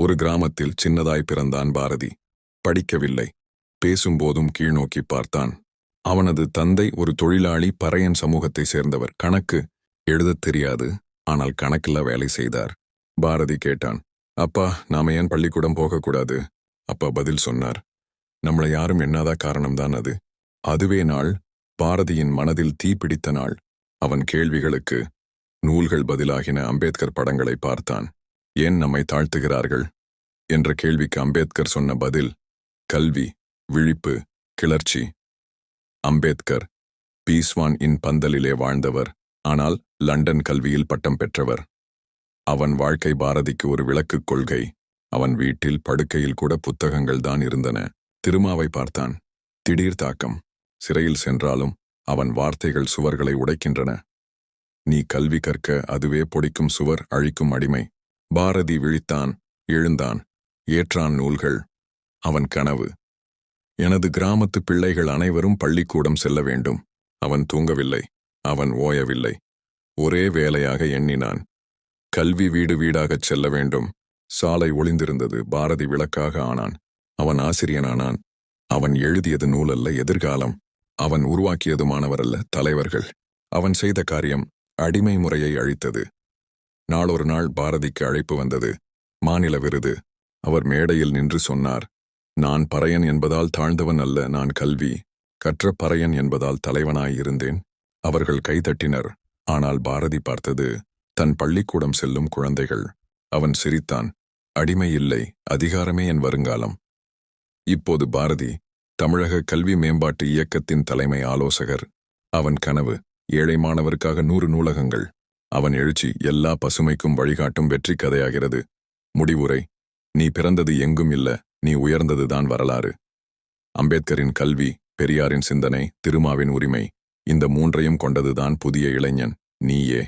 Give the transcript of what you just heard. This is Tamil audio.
ஒரு கிராமத்தில் சின்னதாய் பிறந்தான் பாரதி. படிக்கவில்லை. பேசும்போதும் கீழ்நோக்கி பார்த்தான். அவனது தந்தை ஒரு தொழிலாளி பறையன் சமூகத்தை சேர்ந்தவர். கணக்கு எழுதத் தெரியாது. ஆனால் கணக்கில் வேலை செய்தார். பாரதி கேட்டான் அப்பா நாம ஏன் பள்ளிக்கூடம் போகக்கூடாது? அப்பா பதில் சொன்னார் நம்மளை யாரும் எண்ணாத காரணம்தான் அது. அதுவே நாள் பாரதியின் மனதில் தீ பிடித்த நாள். அவன் கேள்விகளுக்கு நூல்கள் பதிலாகின. அம்பேத்கர் படங்களை பார்த்தான். ஏன் நம்மை தாழ்த்துகிறார்கள்? என்ற கேள்விக்கு அம்பேத்கர் சொன்ன பதில் கல்வி விழிப்பு கிளர்ச்சி. அம்பேத்கர் பீஸ்வான் இன் பந்தலிலே வாழ்ந்தவர் ஆனால் லண்டன் கல்வியில் பட்டம் பெற்றவர். அவன் வாழ்க்கை பாரதிக்கு ஒரு விளக்குக் கொள்கை. அவன் வீட்டில் படுக்கையில் கூட புத்தகங்கள் தான் இருந்தன. திருமாவை பார்த்தான். திடீர் தாக்கம். சிறையில் சென்றாலும் அவன் வார்த்தைகள் சுவர்களை உடைக்கின்றன. நீ கல்வி கற்க அதுவே பொடிக்கும் சுவர் அழிக்கும் அடிமை. பாரதி விழித்தான் எழுந்தான். ஏற்றான் நூல்கள். அவன் கனவு. எனது கிராமத்து பிள்ளைகள் அனைவரும் பள்ளிக்கூடம் செல்ல வேண்டும். அவன் தூங்கவில்லை. அவன் ஓயவில்லை. ஒரே வேலையாக எண்ணினான். கல்வி வீடு வீடாகச் செல்ல வேண்டும். சாலை ஒளிந்திருந்தது. பாரதி விளக்காக ஆனான். அவன் ஆசிரியனானான். அவன் எழுதியது நூலல்ல எதிர்காலம். அவன் உருவாக்கியது மாணவரல்ல தலைவர்கள். அவன் செய்த காரியம் அடிமை முறையை அழித்தது. நாளொரு நாள் பாரதிக்கு அழைப்பு வந்தது. மாநில விருது. அவர் மேடையில் நின்று சொன்னார். நான் பறையன் என்பதால் தாழ்ந்தவன் அல்ல நான் கல்வி. கற்ற பறையன் என்பதால் தலைவனாயிருந்தேன் அவர்கள் கைதட்டினர் ஆனால் பாரதி பார்த்தது தன் பள்ளிக்கூடம் செல்லும் குழந்தைகள். அவன் சிரித்தான். அடிமை இல்லை அதிகாரமே என் வருங்காலம். இப்போது பாரதி தமிழக கல்வி மேம்பாட்டு இயக்கத்தின் தலைமை ஆலோசகர். அவன் கனவு ஏழை மாணவருக்காக நூறு நூலகங்கள். அவன் எழுச்சி எல்லா பசுமைக்கும் வழிகாட்டும் வெற்றி கதையாகிறது. முடிவுரை நீ பிறந்தது எங்கும் இல்ல நீ உயர்ந்ததுதான் வரலாறு. அம்பேத்கரின் கல்வி பெரியாரின் சிந்தனை திருமாவின் உரிமை இந்த மூன்றையும் கொண்டதுதான் புதிய இளைஞன். நீயே.